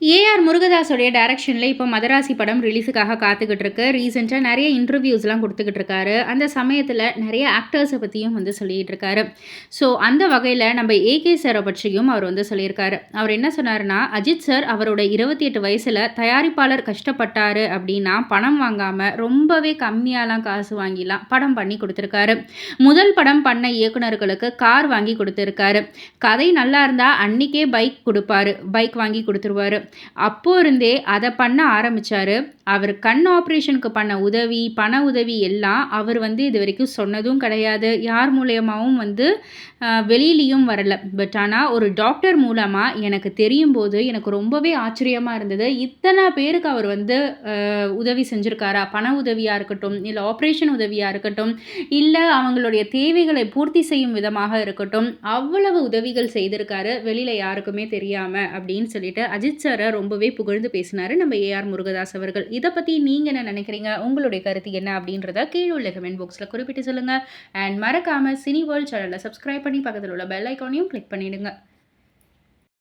AR முருகதாஸோடைய டைரக்ஷனில் இப்போ மதராசி படம் ரிலீஸுக்காக காத்துக்கிட்டு இருக்கு ரீசெண்டாக நிறைய இன்டர்வியூஸ்லாம் கொடுத்துக்கிட்டு இருக்காரு அந்த சமயத்தில் நிறைய ஆக்டர்ஸை பற்றியும் வந்து சொல்லிகிட்டு இருக்காரு ஸோ அந்த வகையில் நம்ம ஏகே சாரை பற்றியும் அவர் வந்து சொல்லியிருக்காரு. அவர் என்ன சொன்னார்னா அஜித் சார் அவரோட இருபத்தி எட்டு வயசில் தயாரிப்பாளர் கஷ்டப்பட்டார் அப்படின்னா பணம் வாங்காமல் ரொம்பவே கம்மியாலாம் காசு வாங்கிலாம் படம் பண்ணி கொடுத்துருக்காரு. முதல் படம் பண்ண இயக்குநர்களுக்கு கார் வாங்கி கொடுத்துருக்காரு. கதை நல்லா இருந்தால் அன்றைக்கே பைக் கொடுப்பாரு. பைக் வாங்கி கொடுத்துருவாரு. அப்போ இருந்தே அதை பண்ண ஆரம்பித்தார் அவர் கண் ஆப்ரேஷனுக்கு பண்ண உதவி பண உதவி எல்லாம் அவர் வந்து இது வரைக்கும் சொன்னதும் கிடையாது. யார் மூலயமாவும் வந்து வெளியிலையும் வரலை. பட் ஆனால் ஒரு டாக்டர் மூலமாக எனக்கு தெரியும் போது எனக்கு ரொம்பவே ஆச்சரியமாக இருந்தது. இத்தனை பேருக்கு அவர் வந்து உதவி செஞ்சுருக்காரா? பண உதவியாக இருக்கட்டும் இல்லை ஆப்ரேஷன் உதவியாக இருக்கட்டும் இல்லை அவங்களுடைய தேவைகளை பூர்த்தி செய்யும் விதமாக இருக்கட்டும் அவ்வளவு உதவிகள் செய்திருக்காரு. வெளியில் யாருக்குமே தெரியாமல் அப்படின்னு சொல்லிட்டு அஜித் சார் ரொம்பவே புகழ்ந்து பேசினார் நம்ம ஏஆர் முருகதாஸ் அவர்கள். இதை பற்றி நீங்கள் என்ன நினைக்கிறீங்க? உங்களுடைய கருத்து என்ன அப்படின்றத கீழே உள்ள கமெண்ட் பாக்ஸில் குறிப்பிட்டு சொல்லுங்கள் அண்ட் மறக்காமல் சினி வேர்ல்ட் சேனலை சப்ஸ்கிரைப் பண்ணி பக்கத்தில் உள்ள பெல் ஐக்கானையும் கிளிக் பண்ணிவிடுங்க